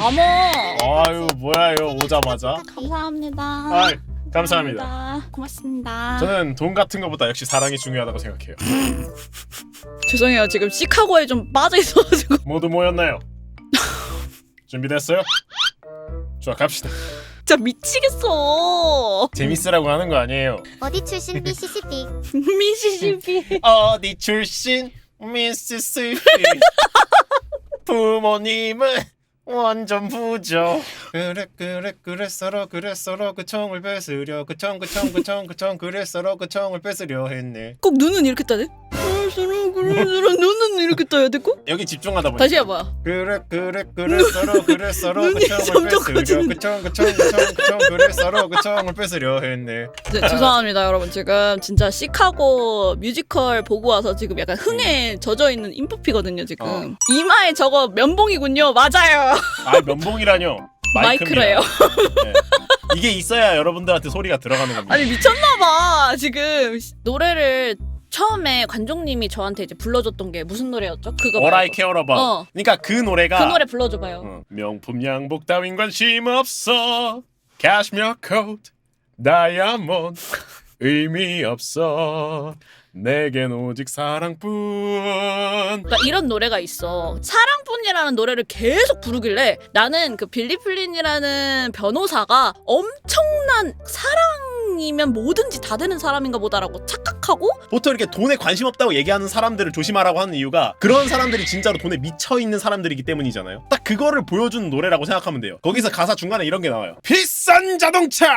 어머. 아유 뭐야요 오자마자. 감사합니다. 아 감사합니다. 감사합니다. 고맙습니다. 저는 돈 같은 것보다 역시 사랑이 중요하다고 생각해요. 죄송해요. 지금 시카고에 좀 빠져 있어가지고. 모두 모였나요? 준비됐어요? 좋아 갑시다. 진짜 미치겠어. 재밌으라고 하는 거 아니에요. 어디 출신 미시시피 미시시피. 어디 출신 미시시피 부모님은 완전 부죠. 그래 그래 그랬어라 그랬어라 그 총을 뺏으려. 그총 그총 그총 그총 그랬어라 그 총을 뺏으려 했네. 꼭 눈은 이렇게 돼? 그럴수록 눈은 이렇게 떠야 되고? 여기 집중하다 보니까 다시 해봐. 그래 그래 그랬어라 그랬어라 눈이 그 총을 점점 뺏으려 커지는데. 그총 그총 그총 그총 그랬어라 그 총을 뺏으려 했네 네, 죄송합니다 여러분 지금 진짜 시카고 뮤지컬 보고 와서 지금 약간 흥에 젖어 있는 인프피거든요 지금 어. 이마에 저거 면봉이군요 맞아요 아 면봉이라뇨 마이크래요. 네. 이게 있어야 여러분들한테 소리가 들어가는 겁니다 아니 미쳤나봐 지금 노래를 처음에 관종님이 저한테 이제 불러줬던 게 무슨 노래였죠? 그거 All I 말고. Care About 어. 그러니까 그 노래가 그 노래 불러줘봐요 어, 명품 양복 따윈 관심 없어 캐시미어 코트 다이아몬드 의미 없어 내겐 오직 사랑뿐 그러니까 이런 노래가 있어. 사랑뿐이라는 노래를 계속 부르길래 나는 그 빌리 플린이라는 변호사가 엄청난 사랑이면 뭐든지 다 되는 사람인가 보다라고 착각 하고 보통 이렇게 돈에 관심 없다고 얘기하는 사람들을 조심하라고 하는 이유가 그런 사람들이 진짜로 돈에 미쳐 있는 사람들이기 때문이잖아요. 딱 그거를 보여주는 노래라고 생각하면 돼요. 거기서 가사 중간에 이런 게 나와요. 비싼 자동차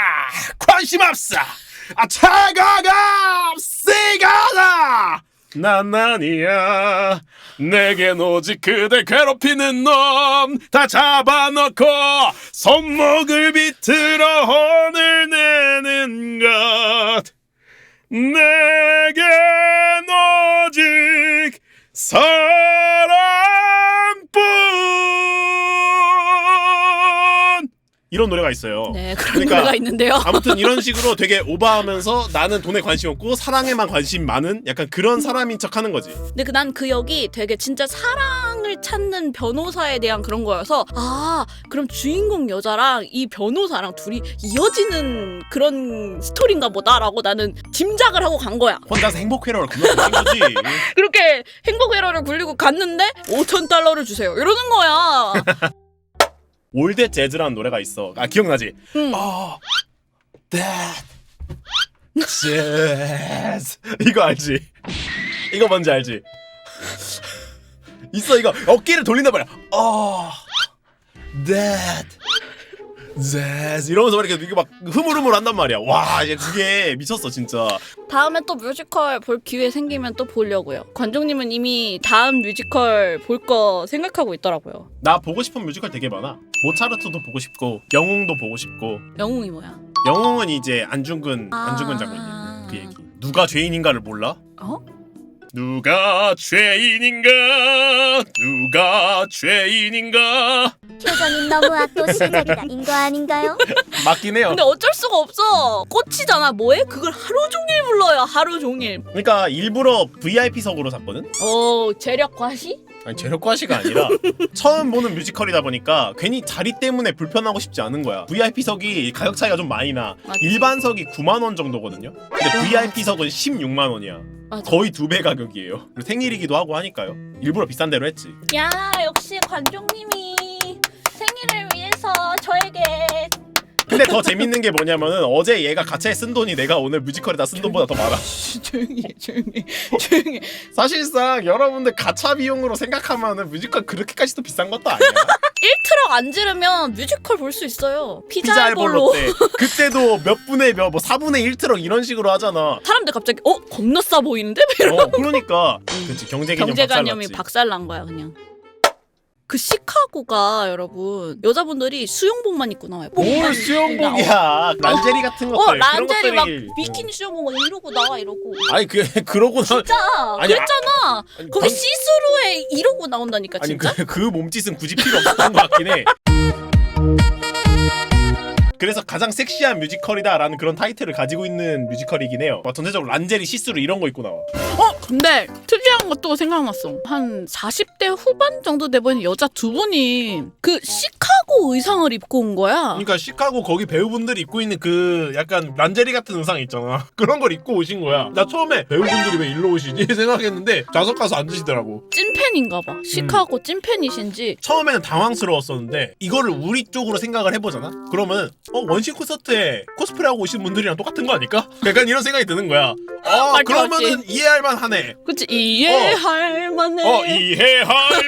관심 없어. 아 차가가 세가다. 난 아니야 내겐 오직 그대 괴롭히는 놈 다 잡아놓고 손목을 비틀어 내는 것 내겐 오직 사랑뿐 이런 노래가 있어요. 네 그런 그러니까 노래가 있는데요. 아무튼 이런 식으로 되게 오버하면서 나는 돈에 관심 없고 사랑에만 관심 많은 약간 그런 사람인 척하는 거지. 근데 그 난 그 역이 되게 진짜 사랑 을 찾는 변호사에 대한 그런 거여서 아 그럼 주인공 여자랑 이 변호사랑 둘이 이어지는 그런 스토리인가 보다라고 나는 짐작을 하고 간 거야. 혼자서 행복 회로를 굴러가는 거지. 그렇게 행복 회로를 굴리고 갔는데 5천 달러를 주세요. 이러는 거야. 올드 재즈라는 노래가 있어. 아 기억나지? 응. 어, that jazz 이거 알지? 이거 뭔지 알지? 있어 이거 어깨를 돌린단 말이야. 어, that jazz 이러면서 막 이렇게 이게 막 흐물흐물 한단 말이야. 와, 이제 그게 미쳤어 진짜. 다음에 또 뮤지컬 볼 기회 생기면 또 보려고요. 관종님은 이미 다음 뮤지컬 볼 거 생각하고 있더라고요. 나 보고 싶은 뮤지컬 되게 많아. 모차르트도 보고 싶고 영웅도 보고 싶고 영웅이 뭐야? 영웅은 이제 안중근 아. 안중근 장군님 그 얘기. 누가 죄인인가를 몰라? 어? 누가 죄인인가? 누가 죄인인가? 표정이 너무 압도시작이다 인 거 아닌가요? 맞긴 해요. 근데 어쩔 수가 없어. 꽃이잖아. 뭐해? 그걸 하루 종일 불러요. 하루 종일. 그러니까 일부러 VIP석으로 샀거든. 어 재력 과시? 아니 재력과시가 아니라 처음 보는 뮤지컬이다 보니까 괜히 자리 때문에 불편하고 싶지 않은 거야. VIP석이 가격 차이가 좀 많이 나. 맞지. 일반석이 9만 원 정도거든요. 근데 VIP석은 16만 원이야. 맞아. 거의 두 배 가격이에요. 그리고 생일이기도 하고 하니까요. 일부러 비싼 대로 했지. 야 역시 관종님이 생일을 위해서 저에게 근데 더 재밌는 게 뭐냐면은 어제 얘가 가차에 쓴 돈이 내가 오늘 뮤지컬에다 쓴 돈보다 더 많아. 조용히 해, 조용히 해, 조용히 해. 사실상 여러분들 가차 비용으로 생각하면은 뮤지컬 그렇게까지도 비싼 것도 아니야. 1트럭 안 지르면 뮤지컬 볼 수 있어요. 피자. 알볼로 때 그때도 몇 분의 몇, 뭐 4분의 1 트럭 이런 식으로 하잖아. 사람들 갑자기 어 겁나 싸 보이는데? 어, 그러니까 그치 경제 개념 경제관념이 박살났지. 박살 난 거야 그냥. 그 시카고가 여러분 여자분들이 수영복만 입고 나와요. 뭘 수영복이야 란제리 같은 것들 어 란제리 막 비키니 수영복 막 이러고 나와 이러고. 아니 그 그러고 나 진짜 아니, 그랬잖아. 아니, 거기 방- 시스루에 이러고 나온다니까 아니 진짜. 그, 그 몸짓은 굳이 필요 없었던 것 같긴 해. 그래서 가장 섹시한 뮤지컬이다라는 그런 타이틀을 가지고 있는 뮤지컬이긴 해요. 막 전체적으로 란제리 시스루 이런 거 입고 나와. 어 근데 특 이한 것도 생각났어 한 40대 후반 정도 돼 보이는 여자 두 분이 그 시카고 의상을 입고 온 거야 그러니까 시카고 거기 배우분들이 입고 있는 그 약간 란제리 같은 의상 있잖아. 그런 걸 입고 오신 거야. 나 처음에 배우분들이 왜 일로 오시지 생각했는데 좌석 가서 앉으시더라고. 찐팬인가 봐 시카고 찐팬이신지 처음에는 당황스러웠었는데 이거를 우리 쪽으로 생각을 해보잖아. 그러면 어 원신 콘서트에 코스프레 하고 오신 분들이랑 똑같은 거 아닐까? 약간 이런 생각이 드는 거야. 아 맞지, 그러면은 맞지. 이해할 만하네. 그치 이 해할 만해. 어 이해할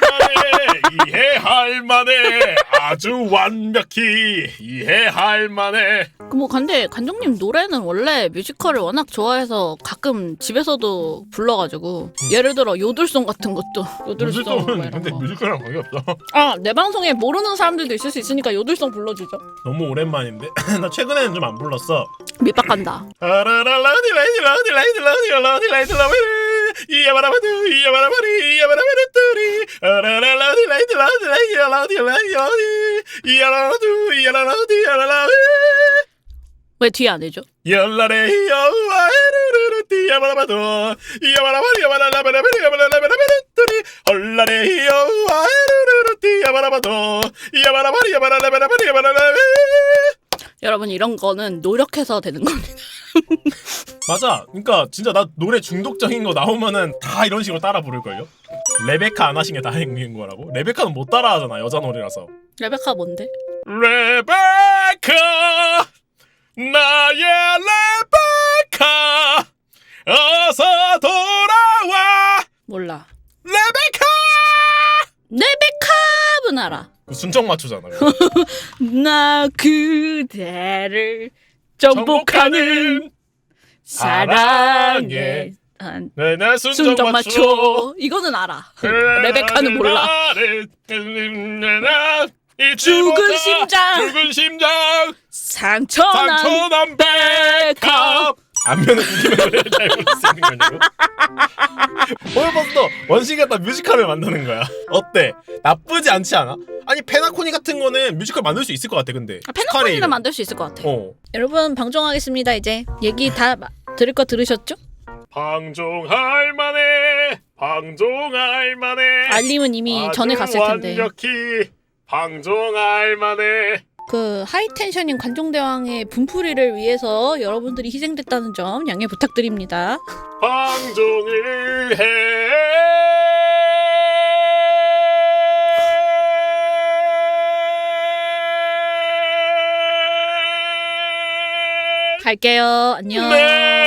만해. 이해할 만해. 아주 완벽히 이해할 만해. 그뭐 근데 간종님 노래는 원래 뮤지컬을 워낙 좋아해서 가끔 집에서도 불러가지고 예를 들어 요들송 같은 것도 요들송 뭐 뮤지컬은 이런 근데 거. 뮤지컬이랑 관계없어. 아 내 방송에 모르는 사람들도 있을 수 있으니까 요들송 불러주죠. 너무 오랜만인데. 나 최근에는 좀 안 불렀어. 밑박간다 이야바라바두 이야바라바리 이야바라바르뚜리. 이야라라두 이야라라두 이야라라두. 왜 뒤에 안 해줘? 열라레 여와에르르르 띠야바라바도 이야바라바리 야바라라바라바리 야바라라바라바르뚜리. 얼라레 여와에르르르 띠야바라바도 이야바라바리 야바라라바라바리 야바라라바 여러분 이런 거는 노력해서 되는 겁니다. 맞아. 그러니까 진짜 나 노래 중독적인 거 나오면은 다 이런 식으로 따라 부를걸요? 레베카 안 하신 게 다행인 거라고? 레베카는 못 따라 하잖아. 여자 노래라서. 레베카 뭔데? 레베카 나의 레베카 어서 돌아와 몰라. 레베카 레베카 분 알아. 그 순정 맞추잖아. 그거. 나 그대를 정복하는 사랑에 한 네, 나 순정, 순정 맞춰. 맞춰. 이거는 알아. 레베카는 몰라. 죽은 심장. 죽은 심장 상처난 상처난 백합. 백합 안면은 구기면 왜 잘못 쓰는 거냐고 오늘 벌써 원신 갖다 뮤지컬을 만드는 거야 어때? 나쁘지 않지 않아? 아니 페나코니 같은 거는 뮤지컬 만들 수 있을 것 같아 근데 아, 페나코니는 만들 수 있을 것 같아. 어 여러분 방송하겠습니다 이제. 얘기 다 마- 들을 거 들으셨죠? 방종할 만해 방종할 만해 알림은 이미 전에 갔을 텐데. 완벽히 방종할 만해 그 하이텐션인 관종대왕의 분풀이를 위해서 여러분들이 희생됐다는 점 양해 부탁드립니다. 방종을 해 갈게요. 안녕. 네.